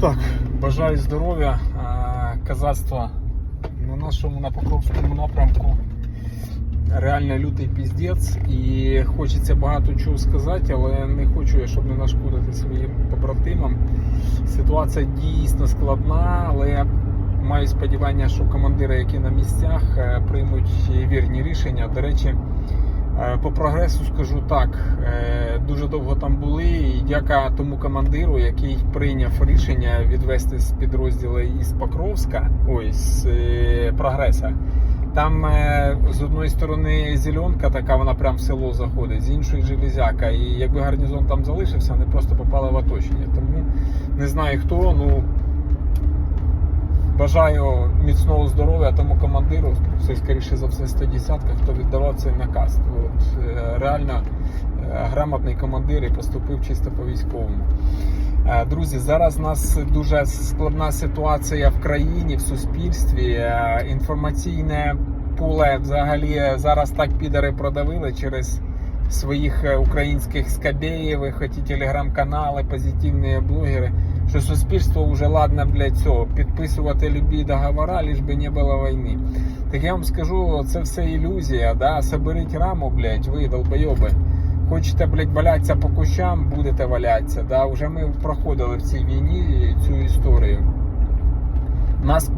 Так, бажаю здоров'я, казацтва на нашому на Покровському напрямку. Реально лютий піздець і хочеться багато чого сказати, але не хочу я, щоб не нашкодити своїм побратимам. Ситуація дійсно складна, але маю сподівання, що командири, які на місцях, е, приймуть вірні рішення. До речі, Е, По прогресу скажу так, е, дуже довго там були, і дяка тому командиру, який прийняв рішення відвести з підрозділу із Покровська, ой, з е, прогреса. Там е, з одної сторони зеленка, така вона прям в село заходить, з іншої железяка. І якби гарнізон там залишився, вони просто попали в оточення. Тому не знаю хто, ну бажаю міцного здоров'я тому командиру, все скоріше за все 110-ка, хто віддавав цей наказ. От, е, реально грамотний командир і поступив чисто по військовому. Е, Друзі, зараз у нас дуже складна ситуація в країні, в суспільстві. Е, Інформаційне поле взагалі зараз так підари продавили через своїх е, українських скабєєвих, ті телеграм-канали, позитивні блогери, що суспільство вже ладно, блядь, все, підписувати любі договора, лиш би не було війни. Так я вам скажу, це все ілюзія, да? Соберіть раму, блядь, ви долбойоби. Хочете, блядь, валятися по кущам, будете валятися. Да? Уже ми проходили в цій війні цю історію. Нас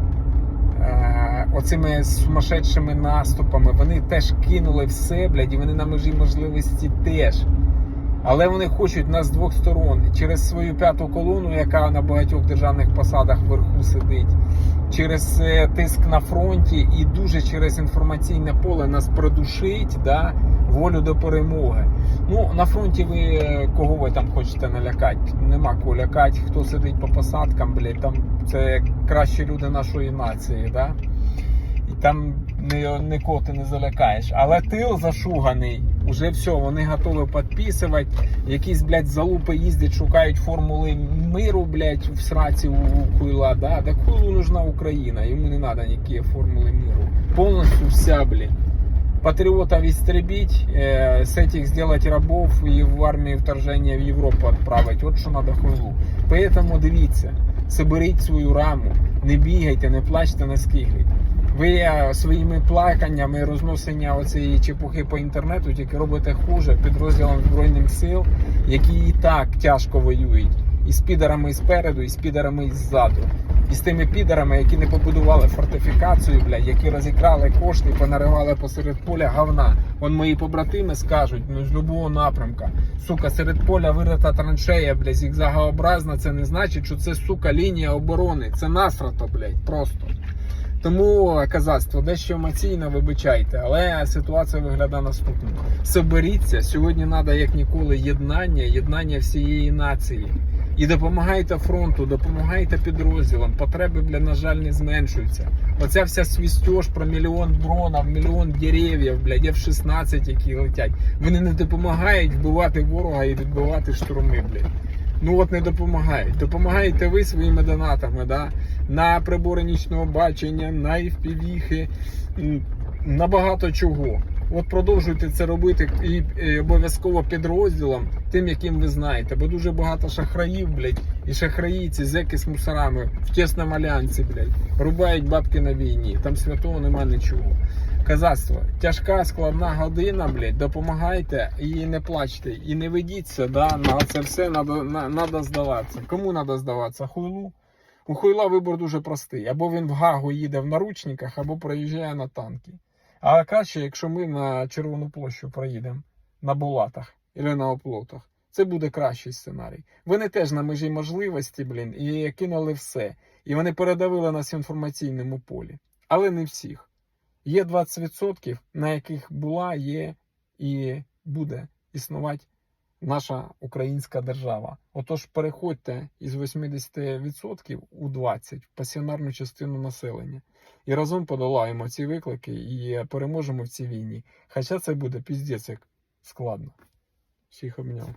е, оцими сумасшедшими наступами вони теж кинули все, блядь, і вони на межі можливості теж. Але вони хочуть нас з двох сторон через свою п'яту колону, яка на багатьох державних посадах вверху сидить, через е, тиск на фронті і дуже через інформаційне поле нас придушить да, волю до перемоги. Ну на фронті ви е, кого ви там хочете налякати? Нема кого лякати. Хто сидить по посадкам, блядь, там це кращі люди нашої нації, да? І там нікого ти не залякаєш. Але тил зашуганий, уже все, вони готові підписувати. Якісь, блядь, залупи їздять, шукають формули миру, блядь, в сраці у, у хуйла. Да? Так хуйлу нужна Україна, йому не треба ніякі формули миру. Повністю вся, блядь. Патриотов истребить, э, с этих сделать рабов и в армию вторжения в Европу отправить. От що надо хуйлу. Поэтому дивіться, соберіть свою раму, не бігайте, не плачте, не скигліть. Ви е, своїми плаканнями, розносення оцієї чепухи по інтернету тільки робите хуже підрозділам Збройних сил, які і так тяжко воюють. І з підарами спереду, і з підарами ззаду. І з тими підарами, які не побудували фортифікацію, бля, які розікрали кошти понаривали посеред поля говна. Вон мої побратими скажуть, ну з любого напрямка. Сука, серед поля вирита траншея, бля, зігзагообразна, це не значить, що це сука лінія оборони. Це насрато, блядь, просто. Тому казацтво дещо емоційно вибачайте, але ситуація виглядає наступно. Соберіться, сьогодні треба як ніколи єднання, єднання всієї нації. І допомагайте фронту, допомагайте підрозділам. Потреби, бля, на жаль, не зменшуються. Оця вся свістьош про мільйон дронів, мільйон дерев'їв, блядь, F-16, які летять. Вони не допомагають вбивати ворога і відбивати штурми, блядь. Ну от не допомагають. Допомагаєте ви своїми донатами, да? На прибори нічного бачення, на FPV, на багато чого. От продовжуйте це робити і, е, обов'язково підрозділом, тим, яким ви знаєте. Бо дуже багато шахраїв, блядь, і шахраї, ці зеки з мусорами в тісному альянсі, блядь, рубають бабки на війні. Там святого нема нічого. Казацтво, тяжка, складна година, блядь, допомагайте і не плачте, і не ведіться, да, на це все надо здаватися. Кому треба здаватися? Хуйлу? У хуйла вибор дуже простий. Або він в Гагу їде в наручниках, або проїжджає на танки. А краще, якщо ми на Червону площу проїдемо на Булатах або на оплотах. Це буде кращий сценарій. Вони теж на межі можливості, блін, і кинули все. І вони передавили нас в інформаційному полі. Але не всіх. Є 20%, на яких була, є і буде існувати наша українська держава. Отож, переходьте із 80% у 20% в пасіонарну частину населення. І разом подолаємо ці виклики і переможемо в цій війні. Хоча це буде піздець як складно. Всіх обняв.